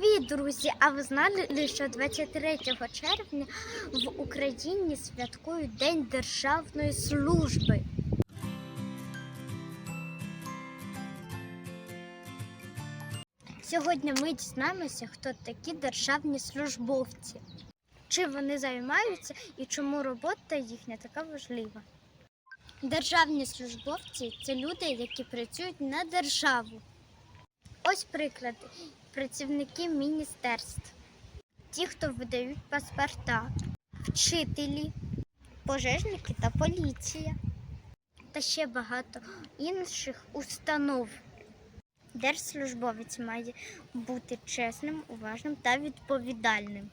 Привіт, друзі! А ви знали, що 23 червня в Україні святкують День Державної служби? Сьогодні ми дізнаємося, хто такі державні службовці, чим вони займаються і чому робота їхня така важлива. Державні службовці це люди, які працюють на державу. Ось приклади працівники міністерств, ті, хто видають паспорта, вчителі, пожежники та поліція, та ще багато інших установ. Держслужбовець має бути чесним, уважним та відповідальним.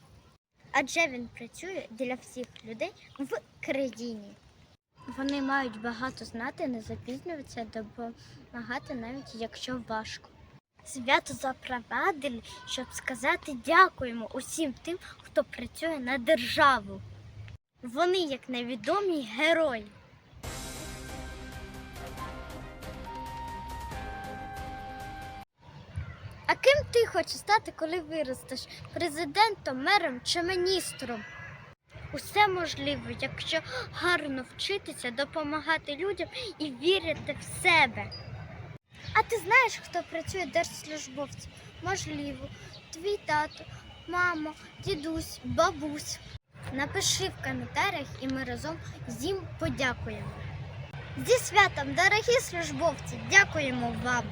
Адже він працює для всіх людей в країні. Вони мають багато знати, не запізнюватися, допомагати, навіть якщо важко. Свято запровадили, щоб сказати дякуємо усім тим, хто працює на державу. Вони як невідомі герої. А ким ти хочеш стати, коли виростеш? Президентом, мером чи міністром? Усе можливо, якщо гарно вчитися, допомагати людям і вірити в себе. А ти знаєш, хто працює держслужбовцем? Можливо, твій тато, мама, дідусь, бабусь. Напиши в коментарях і ми разом з їм подякуємо. Зі святом, дорогі службовці, дякуємо вам!